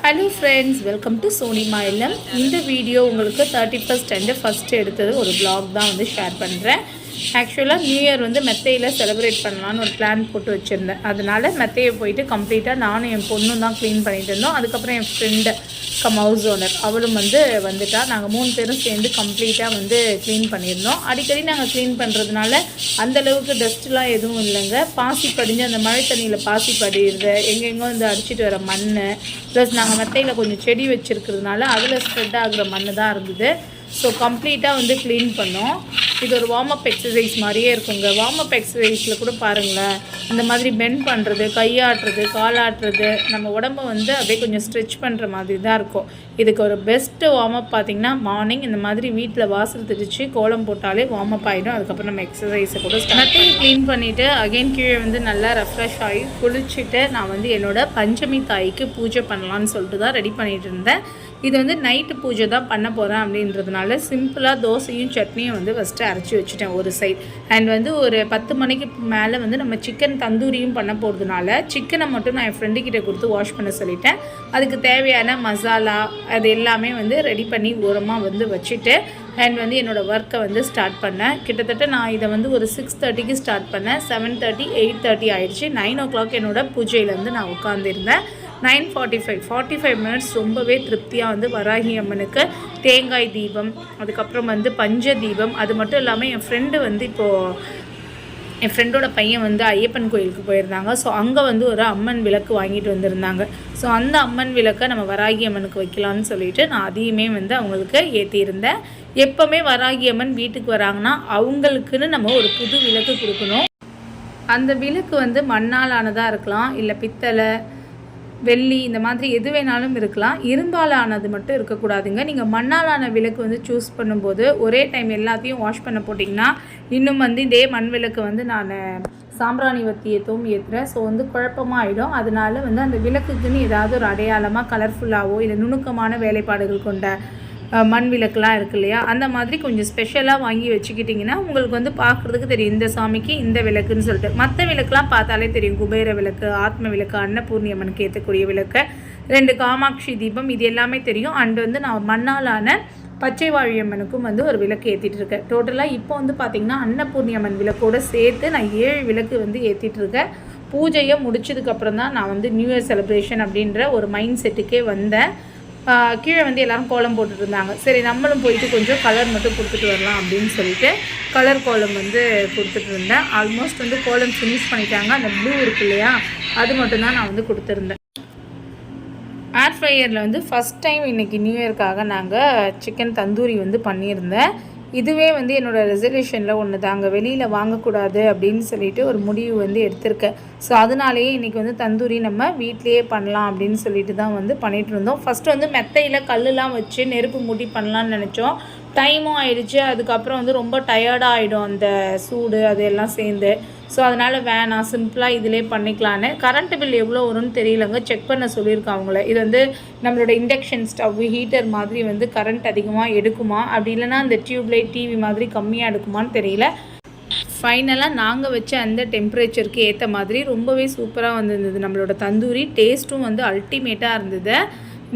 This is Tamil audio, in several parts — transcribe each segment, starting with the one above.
ஹலோ ஃப்ரெண்ட்ஸ் வெல்கம் டு சோனி மாயிலம் இந்த வீடியோ உங்களுக்கு தேர்ட்டி ஃபஸ்ட் அண்டு ஃபஸ்ட்டு எடுத்தது ஒரு பிளாக் தான் வந்து ஷேர் பண்ணுறேன் ஆக்சுவலாக நியூ இயர் வந்து மெத்தையில் செலிப்ரேட் பண்ணலான்னு ஒரு பிளான் போட்டு வச்சுருந்தேன். அதனால் மெத்தையை போயிட்டு கம்ப்ளீட்டாக நானும் என் பொண்ணும் தான் க்ளீன் பண்ணிகிட்டு இருந்தோம். அதுக்கப்புறம் என் ஃப்ரெண்டு கம் ஹவுஸ் ஓனர் அவளும் வந்து வந்துட்டா. நாங்கள் மூணு பேரும் சேர்ந்து கம்ப்ளீட்டாக வந்து க்ளீன் பண்ணியிருந்தோம். அடிக்கடி நாங்கள் க்ளீன் பண்ணுறதுனால அந்தளவுக்கு டஸ்ட்லாம் எதுவும் இல்லைங்க. பாசி படிஞ்சு அந்த மழை தண்ணியில் பாசி படிடுறது எங்கெங்கோ வந்து அடிச்சிட்டு வர மண் ப்ளஸ் நாங்கள் மெத்தையில் கொஞ்சம் செடி வச்சுருக்கிறதுனால அதில் ஸ்ப்ரெட் ஆகுற மண் தான் இருந்தது. ஸோ கம்ப்ளீட்டாக வந்து க்ளீன் பண்ணோம். இது ஒரு வார்ம் அப் எக்ஸசைஸ் மாதிரியே இருக்குங்க. வார்ம் அப் எக்ஸசைஸில் கூட பாருங்களேன். இந்த மாதிரி பெண்ட் பண்ணுறது கையாட்டுறது காலாட்டுறது நம்ம உடம்ப வந்து அப்படியே கொஞ்சம் ஸ்ட்ரெச் பண்ணுற மாதிரி தான் இருக்கும். இதுக்கு ஒரு பெஸ்ட்டு வார்ம் அப் பார்த்திங்கன்னா மார்னிங் இந்த மாதிரி வீட்டில் வாசல் தெளித்து கோலம் போட்டாலே வார்ம் அப் ஆகிடும் அதுக்கப்புறம் நம்ம எக்ஸசைஸை கூட ஸ்டார்ட் க்ளீன் பண்ணிவிட்டு அகைன் கீழே வந்து நல்லா ரெஃப்ரெஷ் ஆகி குளிச்சுட்டு நான் வந்து என்னோட பஞ்சமி தாய்க்கு பூஜை பண்ணலான்னு சொல்லிட்டு தான் ரெடி பண்ணிட்டு இருந்தேன். இது வந்து நைட்டு பூஜை தான் பண்ண போகிறேன் அப்படின்றதுனால சிம்பிளாக தோசையும் சட்னியும் வந்து ஃபஸ்ட்டு அரைச்சி வச்சுட்டேன் ஒரு சைட் அண்ட் வந்து ஒரு பத்து மணிக்கு மேலே வந்து நம்ம சிக்கன் தந்தூரியும் பண்ண போகிறதுனால சிக்கனை மட்டும் நான் என் ஃப்ரெண்டுக்கிட்ட கொடுத்து வாஷ் பண்ண சொல்லிட்டேன். அதுக்கு தேவையான மசாலா அது எல்லாமே வந்து ரெடி பண்ணி ஓரமாக வந்து வச்சுட்டு அண்ட் வந்து என்னோடய ஒர்க்கை வந்து ஸ்டார்ட் பண்ணேன். கிட்டத்தட்ட நான் இதை வந்து ஒரு சிக்ஸ் தேர்ட்டிக்கு ஸ்டார்ட் பண்ணேன். செவன் தேர்ட்டி எயிட் தேர்ட்டி ஆகிடுச்சி நைன் ஓ கிளாக் என்னோடய பூஜையிலேருந்து நான் உட்காந்துருந்தேன் nine forty five. Forty five minutes ரொம்பவே திருப்தியாக வந்து வராகி அம்மனுக்கு தேங்காய் தீபம் அதுக்கப்புறம் வந்து பஞ்ச தீபம். அது மட்டும் இல்லாமல் என் ஃப்ரெண்டு வந்து இப்போது என் ஃப்ரெண்டோட பையன் வந்து ஐயப்பன் கோயிலுக்கு போயிருந்தாங்க. ஸோ அங்கே வந்து ஒரு அம்மன் விளக்கு வாங்கிட்டு வந்திருந்தாங்க. ஸோ அந்த அம்மன் விளக்கை நம்ம வராகி அம்மனுக்கு வைக்கலாம்னு சொல்லிட்டு நான் அதையுமே வந்து அவங்களுக்கு ஏற்றியிருந்தேன் எப்போவுமே வராகி அம்மன் வீட்டுக்கு வராங்கன்னா அவங்களுக்குன்னு நம்ம ஒரு புது விளக்கு கொடுக்கணும். அந்த விளக்கு வந்து மண்ணால் ஆனதாக இருக்கலாம் இல்லை பித்தளை வெள்ளி இந்த மாதிரி எது வேணாலும் இருக்கலாம். இரும்பால் ஆனது மட்டும் இருக்கக்கூடாதுங்க. நீங்கள் மண்ணாலான விளக்கு வந்து சூஸ் பண்ணும்போது ஒரே டைம் எல்லாத்தையும் வாஷ் பண்ண போட்டிங்கன்னா இன்னும் வந்து இதே மண் விளக்கு வந்து நான் சாம்பிராணி வத்தி ஏற்றவும் ஏற்றுறேன் ஸோ வந்து குழப்பமாக ஆகிடும் அதனால வந்து அந்த விளக்குக்குன்னு ஏதாவது ஒரு அடையாளமாக கலர்ஃபுல்லாகவோ இல்லை நுணுக்கமான வேலைப்பாடுகள் கொண்ட மண் விளக்குலாம் இருக்கு இல்லையா? அந்த மாதிரி கொஞ்சம் ஸ்பெஷலாக வாங்கி வச்சுக்கிட்டிங்கன்னா உங்களுக்கு வந்து பார்க்குறதுக்கு தெரியும். இந்த சாமிக்கு இந்த விளக்குன்னு சொல்லிட்டு. மற்ற விளக்குலாம் பார்த்தாலே தெரியும். குபேர விளக்கு ஆத்ம விளக்கு அன்னபூர்ணி அம்மனுக்கு ஏற்றக்கூடிய விளக்கு ரெண்டு காமாட்சி தீபம் இது எல்லாமே தெரியும். அண்டு வந்து நான் மண்ணாலான பச்சை வாழியம்மனுக்கும் வந்து ஒரு விளக்கு ஏற்றிட்டு இருக்கேன் டோட்டலாக இப்போ வந்து பார்த்திங்கன்னா அன்னபூர்ணி அம்மன் விளக்கோட சேர்த்து நான் ஏழு விளக்கு வந்து ஏற்றிட்டு இருக்கேன் பூஜையை முடிச்சதுக்கப்புறம் தான் நான் வந்து நியூ இயர் செலிப்ரேஷன் அப்படின்ற ஒரு மைண்ட் செட்டுக்கே வந்தேன். கீழே வந்து எல்லோரும் கோலம் போட்டுட்டு இருந்தாங்க சரி நம்மளும் போயிட்டு கொஞ்சம் கலர் மட்டும் கொடுத்துட்டு வரலாம் அப்படின்னு சொல்லிட்டு கலர் கோலம் வந்து கொடுத்துட்டு இருந்தேன் ஆல்மோஸ்ட் வந்து கோலம் ஃபினிஷ் பண்ணிட்டாங்க. அந்த ப்ளூ இருக்கு இல்லையா அது மட்டும்தான் நான் வந்து கொடுத்துருந்தேன். ஏர் ஃப்ரையரில் வந்து ஃபஸ்ட் டைம் இன்றைக்கி நியூ இயர்க்காக நாங்கள் சிக்கன் தந்தூரி வந்து பண்ணியிருந்தேன். இதுவே வந்து என்னோடய ரெசல்யூஷனில் ஒன்று தாங்க வெளியில் வாங்கக்கூடாது அப்படின்னு சொல்லிட்டு ஒரு முடிவு வந்து எடுத்திருக்கேன். ஸோ அதனாலேயே இன்றைக்கி வந்து தந்தூரி நம்ம வீட்லேயே பண்ணலாம் அப்படின்னு சொல்லிட்டு தான் வந்து பண்ணிகிட்டு இருந்தோம். ஃபஸ்ட்டு வந்து மெத்தையில் கல்லுலாம் வச்சு நெருப்பு மூட்டி பண்ணலான்னு நினச்சோம். டைமும் ஆயிடுச்சு. அதுக்கப்புறம் வந்து ரொம்ப டயர்டாக ஆகிடும் அந்த சூடு அது எல்லாம் சேர்ந்து. ஸோ அதனால் வேணாம் சிம்பிளாக இதிலே பண்ணிக்கலான்னு. கரண்ட் பில் எவ்வளோ வரும்னு தெரியலங்க. செக் பண்ண சொல்லியிருக்காங்க அவங்கள. இது வந்து நம்மளோட இண்டக்ஷன் ஸ்டவ் ஹீட்டர் மாதிரி வந்து கரண்ட் அதிகமாக எடுக்குமா? அப்படி இல்லைனா அந்த டியூப்லைட் டிவி மாதிரி கம்மியாக எடுக்குமான்னு தெரியல. ஃபைனலாக நாங்கள் வச்ச அந்த டெம்பரேச்சருக்கு ஏற்ற மாதிரி ரொம்பவே சூப்பராக வந்திருந்தது. நம்மளோட தந்தூரி டேஸ்ட்டும் வந்து அல்டிமேட்டாக இருந்தது.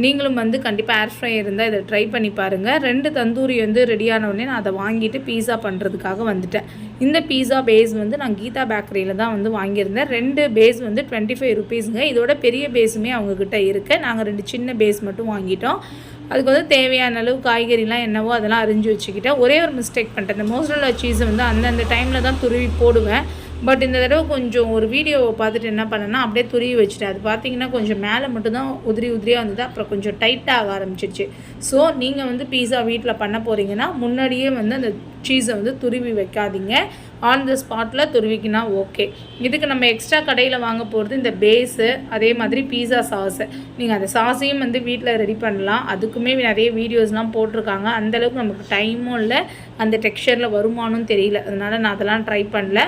நீங்களும் வந்து கண்டிப்பாக ஏர் ஃப்ரை இருந்தால் இதை ட்ரை பண்ணி பாருங்கள் ரெண்டு தந்தூரி வந்து ரெடியான உடனே நான் அதை வாங்கிட்டு பீஸா பண்ணுறதுக்காக வந்துட்டேன். இந்த பீஸா பேஸ் வந்து நான் கீதா பேக்கரியில் தான் வந்து வாங்கியிருந்தேன். ரெண்டு பேஸ் வந்து டுவெண்ட்டி ஃபைவ் ருபீஸுங்க இதோட பெரிய பேஸுமே அவங்கக்கிட்ட இருக்குது நாங்கள் ரெண்டு சின்ன பேஸ் மட்டும் வாங்கிட்டோம். அதுக்கு வந்து தேவையான அளவு காய்கறிலாம் என்னவோ அதெல்லாம் அரிஞ்சு வச்சுக்கிட்டேன். ஒரே ஒரு மிஸ்டேக் பண்ணிட்டேன். இந்த மோசரல்லா சீஸை வந்து அந்தந்த டைமில் தான் துருவி போடுவேன். பட் இந்த தடவை கொஞ்சம் ஒரு வீடியோவை பார்த்துட்டு என்ன பண்ணேன்னா அப்படியே துருவி வச்சுட்டேன். அது பார்த்தீங்கன்னா கொஞ்சம் மேலே மட்டும்தான் உதிரி உதிரியாக வந்தது அப்புறம் கொஞ்சம் டைட்டாக ஆரம்பிச்சிருச்சு. ஸோ நீங்கள் வந்து பீஸா வீட்டில் பண்ண போகிறீங்கன்னா முன்னாடியே வந்து அந்த சீஸை வந்து துருவி வைக்காதீங்க. ஆன் த ஸ்பாட்டில் துருவிக்கினா ஓகே இதுக்கு நம்ம எக்ஸ்ட்ரா கடையில் வாங்க போகிறது இந்த பேஸு அதே மாதிரி பீஸா சாஸு நீங்கள் அந்த சாஸையும் வந்து வீட்டில் ரெடி பண்ணலாம். அதுக்குமே நிறைய வீடியோஸ்லாம் போட்டிருக்காங்க. அந்தளவுக்கு நமக்கு டைமும் இல்லை. அந்த டெக்ஸ்சரில் வருமானம் தெரியல. அதனால் நான் அதெல்லாம் ட்ரை பண்ணல.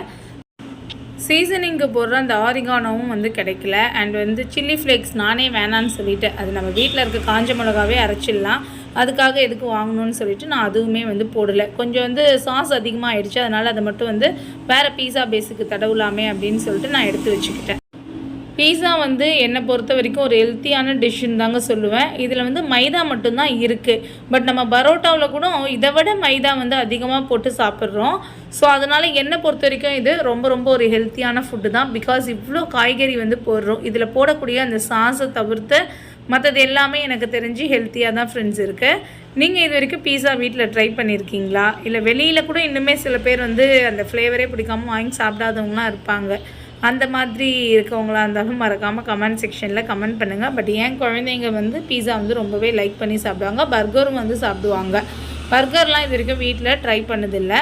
சீசனிங்க்கு போடுற அந்த ஆரிகானோவும் வந்து கிடைக்கல. அண்ட் வந்து சில்லி ஃப்ளேக்ஸ் நானே வேணான்னு சொல்லிட்டு அது நம்ம வீட்டில் இருக்க காஞ்ச மிளகாவே அரைச்சிடலாம். அதுக்காக எதுக்கு வாங்கணும்னு சொல்லிட்டு நான் அதுவுமே வந்து போடலை. கொஞ்சம் வந்து சாஸ் அதிகமாக ஆயிடுச்சு. அதனால் அதை மட்டும் வந்து வேறு பீஸா பேஸுக்கு தடவுலாமே அப்படின்னு சொல்லிட்டு நான் எடுத்து வச்சுக்கிட்டேன். பீஸா வந்து என்னை பொறுத்த வரைக்கும் ஒரு ஹெல்த்தியான டிஷ்ஷுன்னு தாங்க சொல்லுவேன். இதில் வந்து மைதா மட்டும்தான் இருக்குது பட் நம்ம பரோட்டாவில் கூட இதை விட மைதா வந்து அதிகமாக போட்டு சாப்பிட்றோம். ஸோ அதனால் என்னை பொறுத்த வரைக்கும் இது ரொம்ப ரொம்ப ஒரு ஹெல்த்தியான ஃபுட்டு தான். பிகாஸ் இவ்வளோ காய்கறி வந்து போடுறோம். இதில் போடக்கூடிய அந்த சாஸை தவிர்த்து மற்றது எல்லாமே எனக்கு தெரிஞ்சு ஹெல்த்தியாக தான் ஃப்ரெண்ட்ஸ் இருக்குது நீங்கள் இது வரைக்கும் பீஸா வீட்டில் ட்ரை பண்ணியிருக்கீங்களா இல்லை வெளியில் கூட இன்னுமே சில பேர் வந்து அந்த ஃப்ளேவரே பிடிக்காம வாங்கி சாப்பிடாதவங்களாம் இருப்பாங்க. அந்த மாதிரி இருக்கவங்களா இருந்தாலும் மறக்காமல் கமெண்ட் செக்ஷனில் கமெண்ட் பண்ணுங்கள் பட் என் குழந்தைங்க வந்து பீஸா வந்து ரொம்பவே லைக் பண்ணி சாப்பிடுவாங்க. பர்கரும் வந்து சாப்பிடுவாங்க. பர்கர்லாம் இது வரைக்கும் வீட்டில் ட்ரை பண்ணதில்லை.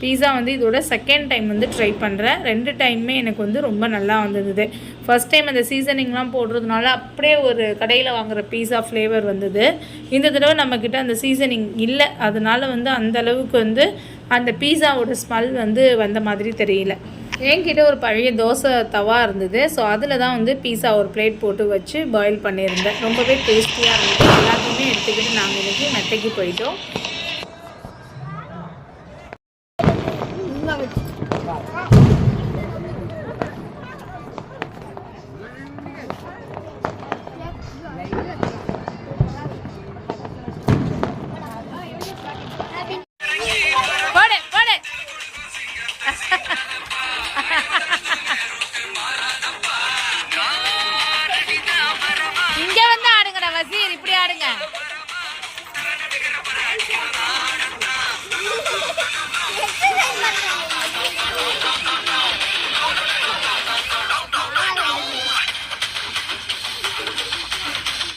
பீஸா வந்து இதோட செகண்ட் டைம் வந்து ட்ரை பண்ணுறேன் ரெண்டு டைமுமே எனக்கு வந்து ரொம்ப நல்லா வந்தது. ஃபஸ்ட் டைம் அந்த சீசனிங்லாம் போடுறதுனால அப்படியே ஒரு கடையில் வாங்குற பீஸா ஃப்ளேவர் வந்தது. இந்த தடவை நம்மக்கிட்ட அந்த சீசனிங் இல்லை. அதனால் வந்து அந்தளவுக்கு வந்து அந்த பீஸாவோட ஸ்மெல் வந்து வந்த மாதிரி தெரியல. என்கிட்ட ஒரு பழைய தோசை தவா இருந்தது. ஸோ அதில் தான் வந்து பீஸா ஒரு பிளேட் போட்டு வச்சு பாயில் பண்ணியிருந்தேன். ரொம்பவே டேஸ்டியாக இருந்தது. எல்லாத்தையுமே எடுத்துக்கிட்டு நாங்கள் இன்றைக்கி மெத்தைக்கு போயிட்டோம். Thank you.